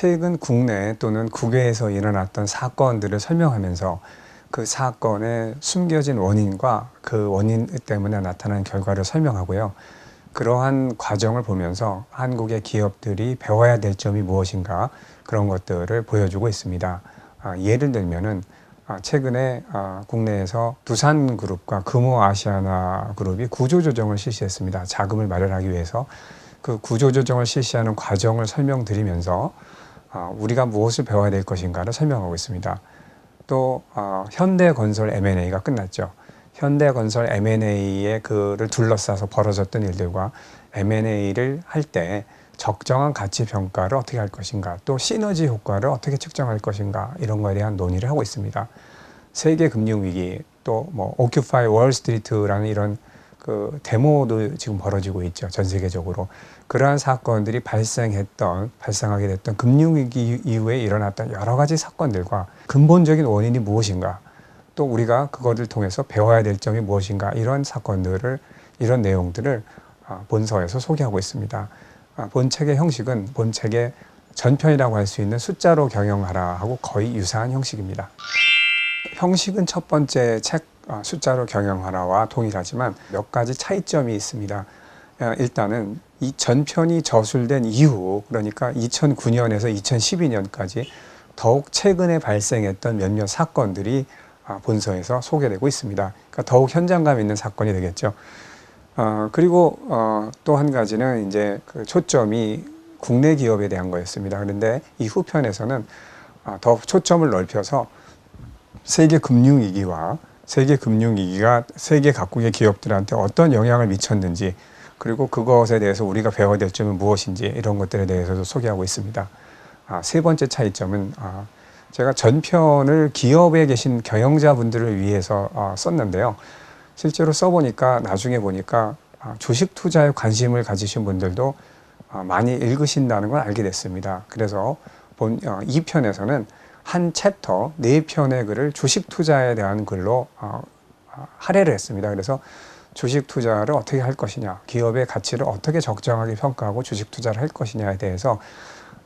최근 국내 또는 국외에서 일어났던 사건들을 설명하면서 그 사건의 숨겨진 원인과 그 원인 때문에 나타난 결과를 설명하고요. 그러한 과정을 보면서 한국의 기업들이 배워야 될 점이 무엇인가 그런 것들을 보여주고 있습니다. 아, 예를 들면은 아, 최근에 아, 국내에서 두산그룹과 금호아시아나 그룹이 구조조정을 실시했습니다. 자금을 마련하기 위해서 그 구조조정을 실시하는 과정을 설명드리면서 아, 우리가 무엇을 배워야 될 것인가를 설명하고 있습니다. 또 어, 현대건설 M&A가 끝났죠. 현대건설 M&A의 그를 둘러싸서 벌어졌던 일들과 M&A를 할 때 적정한 가치 평가를 어떻게 할 것인가, 또 시너지 효과를 어떻게 측정할 것인가 이런 거에 대한 논의를 하고 있습니다. 세계 금융 위기, 또 뭐 오큐파이 월스트리트라는 이런 그 데모도 지금 벌어지고 있죠. 전 세계적으로. 그러한 사건들이 발생했던, 발생하게 됐던 금융위기 이후에 일어났던 여러 가지 사건들과 근본적인 원인이 무엇인가, 또 우리가 그거를 통해서 배워야 될 점이 무엇인가, 이런 사건들을, 이런 내용들을 아, 본서에서 소개하고 있습니다. 아, 본책의 형식은 본책의 전편이라고 할 수 있는 숫자로 경영하라 하고 거의 유사한 형식입니다. 형식은 첫 번째 책 아, 숫자로 경영하라와 동일하지만 몇 가지 차이점이 있습니다. 아, 일단은 이 전편이 저술된 이후 그러니까 2009년에서 2012년까지 더욱 최근에 발생했던 몇몇 사건들이 아, 본서에서 소개되고 있습니다. 그러니까 더욱 현장감 있는 사건이 되겠죠. 어, 그리고 어, 또 한 가지는 이제 그 초점이 국내 기업에 대한 거였습니다. 그런데 이 후편에서는 아, 더 초점을 넓혀서 세계 금융 위기와 세계 금융 위기가 세계 각국의 기업들한테 어떤 영향을 미쳤는지 그리고 그것에 대해서 우리가 배워야 될 점은 무엇인지 이런 것들에 대해서도 소개하고 있습니다. 아, 세 번째 차이점은 아, 제가 전편을 기업에 계신 경영자분들을 위해서 아, 썼는데요. 실제로 써보니까 나중에 보니까 아, 주식 투자에 관심을 가지신 분들도 아, 많이 읽으신다는 걸 알게 됐습니다. 그래서 본 어, 2편에서는 한 챕터 네 편의 글을 주식 투자에 대한 글로 어, 어, 할애를 했습니다. 그래서 주식 투자를 어떻게 할 것이냐, 기업의 가치를 어떻게 적정하게 평가하고 주식 투자를 할 것이냐에 대해서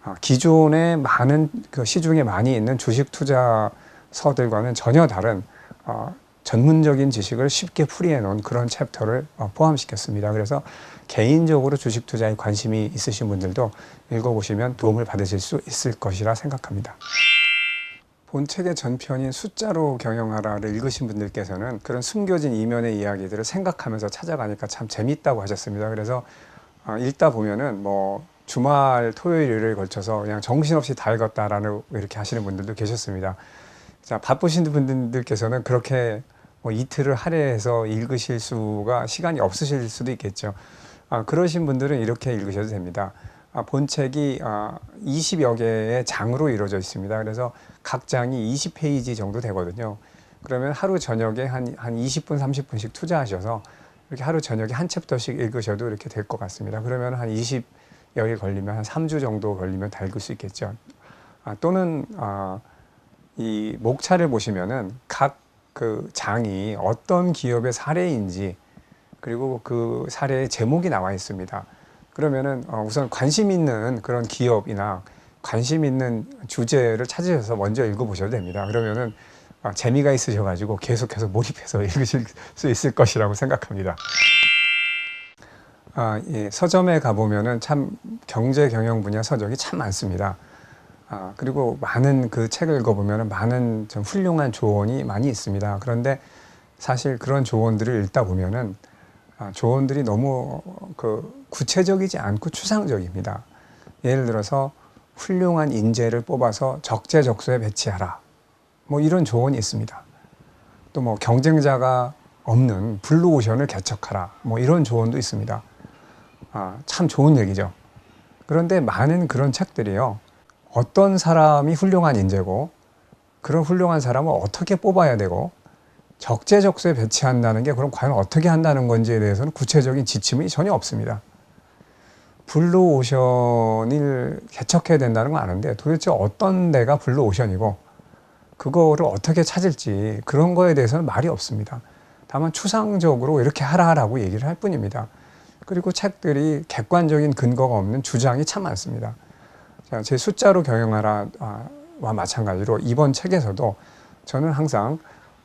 어, 기존의 많은 그 시중에 많이 있는 주식 투자서들과는 전혀 다른 어, 전문적인 지식을 쉽게 풀이해 놓은 그런 챕터를 어, 포함시켰습니다. 그래서 개인적으로 주식 투자에 관심이 있으신 분들도 읽어보시면 도움을 받으실 수 있을 것이라 생각합니다. 본책의 전편인 숫자로 경영하라를 읽으신 분들께서는 그런 숨겨진 이면의 이야기들을 생각하면서 찾아가니까 참 재밌다고 하셨습니다. 그래서 어, 읽다 보면은 뭐 주말 토요일을 걸쳐서 그냥 정신없이 다 읽었다라는 이렇게 하시는 분들도 계셨습니다. 자, 바쁘신 분들께서는 그렇게 뭐 이틀을 할애해서 읽으실 수가 시간이 없으실 수도 있겠죠. 아, 그러신 분들은 이렇게 읽으셔도 됩니다. 아, 본책이 아, 20여 개의 장으로 이루어져 있습니다. 그래서 각 장이 20페이지 정도 되거든요. 그러면 하루 저녁에 한, 한 20분, 30분씩 투자하셔서 이렇게 하루 저녁에 한 챕터씩 읽으셔도 이렇게 될 것 같습니다. 그러면 한 20여일 걸리면 한 3주 정도 걸리면 다 읽을 수 있겠죠. 아, 또는 아, 이 목차를 보시면은 각 그 장이 어떤 기업의 사례인지 그리고 그 사례의 제목이 나와 있습니다. 그러면은 어, 우선 관심 있는 그런 기업이나 관심 있는 주제를 찾으셔서 먼저 읽어보셔도 됩니다. 그러면은 아, 재미가 있으셔가지고 계속해서 몰입해서 읽으실 수 있을 것이라고 생각합니다. 아, 예, 서점에 가보면은 참 경제 경영 분야 서적이 참 많습니다. 아, 그리고 많은 그 책을 읽어보면 많은 좀 훌륭한 조언이 많이 있습니다. 그런데 사실 그런 조언들을 읽다 보면은 아, 조언들이 너무 그 구체적이지 않고 추상적입니다. 예를 들어서 훌륭한 인재를 뽑아서 적재적소에 배치하라. 뭐 이런 조언이 있습니다. 또 뭐 경쟁자가 없는 블루오션을 개척하라. 뭐 이런 조언도 있습니다. 아, 참 좋은 얘기죠. 그런데 많은 그런 책들이요. 어떤 사람이 훌륭한 인재고 그런 훌륭한 사람을 어떻게 뽑아야 되고 적재적소에 배치한다는 게 그럼 과연 어떻게 한다는 건지에 대해서는 구체적인 지침이 전혀 없습니다. 블루오션을 개척해야 된다는 건 아는데 도대체 어떤 데가 블루오션이고 그거를 어떻게 찾을지 그런 거에 대해서는 말이 없습니다. 다만 추상적으로 이렇게 하라라고 얘기를 할 뿐입니다. 그리고 책들이 객관적인 근거가 없는 주장이 참 많습니다. 자, 제 숫자로 경영하라와 마찬가지로 이번 책에서도 저는 항상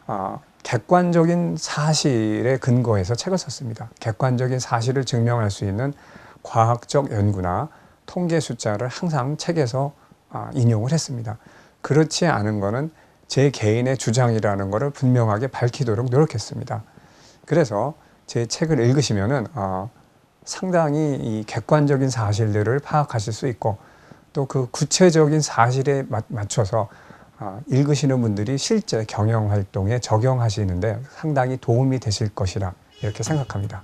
아, 객관적인 사실에 근거해서 책을 썼습니다. 객관적인 사실을 증명할 수 있는 과학적 연구나 통계 숫자를 항상 책에서 아, 인용을 했습니다. 그렇지 않은 거는 제 개인의 주장이라는 것을 분명하게 밝히도록 노력했습니다. 그래서 제 책을 읽으시면은 어, 상당히 이 객관적인 사실들을 파악하실 수 있고 또 그 구체적인 사실에 맞, 맞춰서 아, 읽으시는 분들이 실제 경영 활동에 적용하시는데 상당히 도움이 되실 것이라 이렇게 생각합니다.